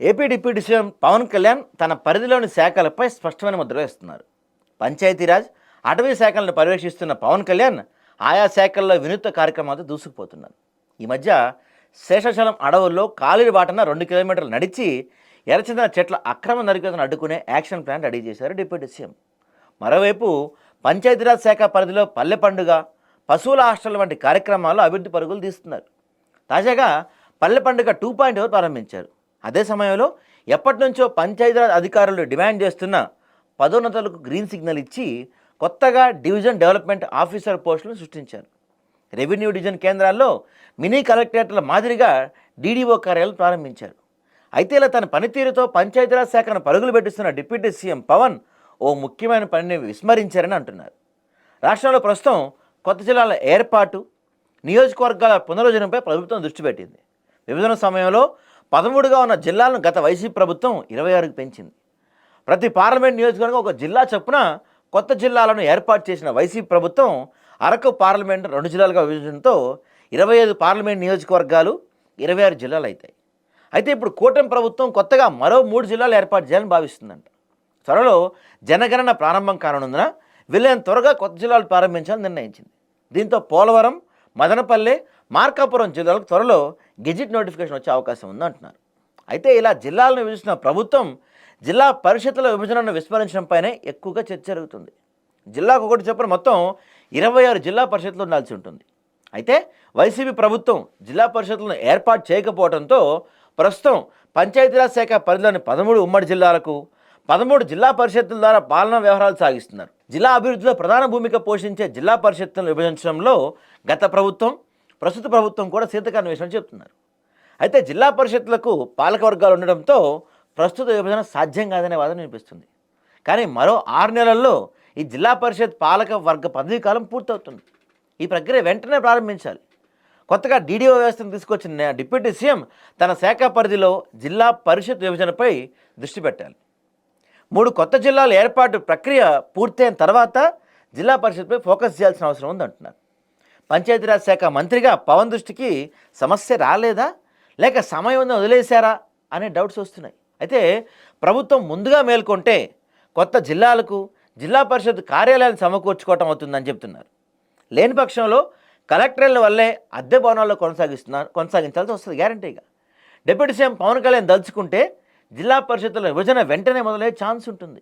AP deputy CM Pawan Kalyan తన పరిధిలోని శాఖలపై స్పష్టమైన ముద్ర వేస్తున్నారు. పంచాయతీరాజ్ అటవీ శాఖలను పర్యవేక్షిస్తున్న పవన్ కళ్యాణ్ ఆయా శాఖల్లో వినూత్న కార్యక్రమాలతో దూసుకుపోతున్నారు. ఈ మధ్య శేషాచలం అడవుల్లో కాలిడి బాటన రెండు కిలోమీటర్లు నడిచి ఎర్రచందన చెట్ల అక్రమ నరికతను అడ్డుకునే యాక్షన్ ప్లాన్ రెడీ చేశారు డిప్యూటీ సీఎం. మరోవైపు పంచాయతీరాజ్ శాఖ పరిధిలో పల్లె పండుగ పశువుల హాస్టల్ వంటి కార్యక్రమాల్లో అభివృద్ధి పరుగులు తీస్తున్నారు. తాజాగా పల్లె పండుగ టూ పాయింట్ ప్రారంభించారు. అదే సమయంలో ఎప్పటి నుంచో పంచాయతీరాజ్ అధికారులు డిమాండ్ చేస్తున్న పదోన్నతులకు గ్రీన్ సిగ్నల్ ఇచ్చి కొత్తగా డివిజన్ డెవలప్మెంట్ ఆఫీసర్ పోస్టులను సృష్టించారు. రెవెన్యూ డివిజన్ కేంద్రాల్లో మినీ కలెక్టరేట్ల మాదిరిగా డీడీఓ కార్యాలయం ప్రారంభించారు. అయితే ఇలా తన పనితీరుతో పంచాయతీరాజ్ శాఖను పరుగులు పెట్టిస్తున్న డిప్యూటీ సీఎం పవన్ ఓ ముఖ్యమైన పనిని విస్మరించారని అంటున్నారు. రాష్ట్రంలో ప్రస్తుతం కొత్త జిల్లాల ఏర్పాటు నియోజకవర్గాల పునరుద్ధరణపై ప్రభుత్వం దృష్టి పెట్టింది. విభజన సమయంలో పదమూడుగా ఉన్న జిల్లాలను గత వైసీపీ ప్రభుత్వం ఇరవై ఆరుకు పెంచింది. ప్రతి పార్లమెంట్ నియోజకవర్గం ఒక జిల్లా చొప్పున కొత్త జిల్లాలను ఏర్పాటు చేసిన వైసీపీ ప్రభుత్వం అరకు పార్లమెంట్ రెండు జిల్లాలుగా విభజించడంతో ఇరవై ఐదు పార్లమెంట్ నియోజకవర్గాలు ఇరవై ఆరు జిల్లాలు అవుతాయి అయితే ఇప్పుడు కూటమి ప్రభుత్వం కొత్తగా మరో మూడు జిల్లాలు ఏర్పాటు చేయాలని భావిస్తుందంట. త్వరలో జనగణన ప్రారంభం కానున్నందున వీళ్ళని త్వరగా కొత్త జిల్లాలు ప్రారంభించాలని నిర్ణయించింది. దీంతో పోలవరం మదనపల్లె మార్కాపురం జిల్లాలకు త్వరలో గెజిట్ నోటిఫికేషన్ వచ్చే అవకాశం ఉందంటున్నారు. అయితే ఇలా జిల్లాలను విభజించిన ప్రభుత్వం జిల్లా పరిషత్తుల విభజనను విస్మరించడంపైనే ఎక్కువగా చర్చ జరుగుతుంది. జిల్లాకు ఒకటి చెప్పిన మొత్తం ఇరవై ఆరు జిల్లా పరిషత్లు ఉండాల్సి ఉంటుంది. అయితే వైసీపీ ప్రభుత్వం జిల్లా పరిషత్లను ఏర్పాటు చేయకపోవడంతో ప్రస్తుతం పంచాయతీరాజ్ శాఖ పరిధిలోని పదమూడు ఉమ్మడి జిల్లాలకు పదమూడు జిల్లా పరిషత్తుల ద్వారా పాలనా వ్యవహారాలు సాగిస్తున్నారు. జిల్లా అభివృద్ధిలో ప్రధాన భూమిక పోషించే జిల్లా పరిషత్తులను విభజించడంలో గత ప్రభుత్వం ప్రస్తుత ప్రభుత్వం కూడా సీతకాన్వేషణ చెప్తున్నారు. అయితే జిల్లా పరిషత్లకు పాలక వర్గాలు ఉండడంతో ప్రస్తుత విభజన సాధ్యం కాదనే వాదన వినిపిస్తుంది. కానీ మరో ఆరు నెలల్లో ఈ జిల్లా పరిషత్ పాలక వర్గ పదవీ కాలం పూర్తవుతుంది. ఈ ప్రక్రియ వెంటనే ప్రారంభించాలి. కొత్తగా డీడీఓ వ్యవస్థను తీసుకొచ్చిన డిప్యూటీ సీఎం తన శాఖ పరిధిలో జిల్లా పరిషత్ విభజనపై దృష్టి పెట్టాలి. మూడు కొత్త జిల్లాల ఏర్పాటు ప్రక్రియ పూర్తయిన తర్వాత జిల్లా పరిషత్పై ఫోకస్ చేయాల్సిన అవసరం ఉందంటున్నారు. పంచాయతీరాజ్ శాఖ మంత్రిగా పవన్ దృష్టికి సమస్య రాలేదా? లేక సమయం వదిలేశారా? అనే డౌట్స్ వస్తున్నాయి. అయితే ప్రభుత్వం ముందుగా మేల్కొంటే కొత్త జిల్లాలకు జిల్లా పరిషత్ కార్యాలయాన్ని సమకూర్చుకోవటం అవుతుందని చెప్తున్నారు. లేని పక్షంలో కలెక్టర్ల వల్లే అద్దె భవనాల్లో కొనసాగిస్తున్నారు కొనసాగించాల్సి వస్తుంది గ్యారంటీగా డిప్యూటీ సీఎం పవన్ కళ్యాణ్ దలుచుకుంటే జిల్లా పరిషత్తుల విభజన వెంటనే మొదలయ్యే ఛాన్స్ ఉంటుంది.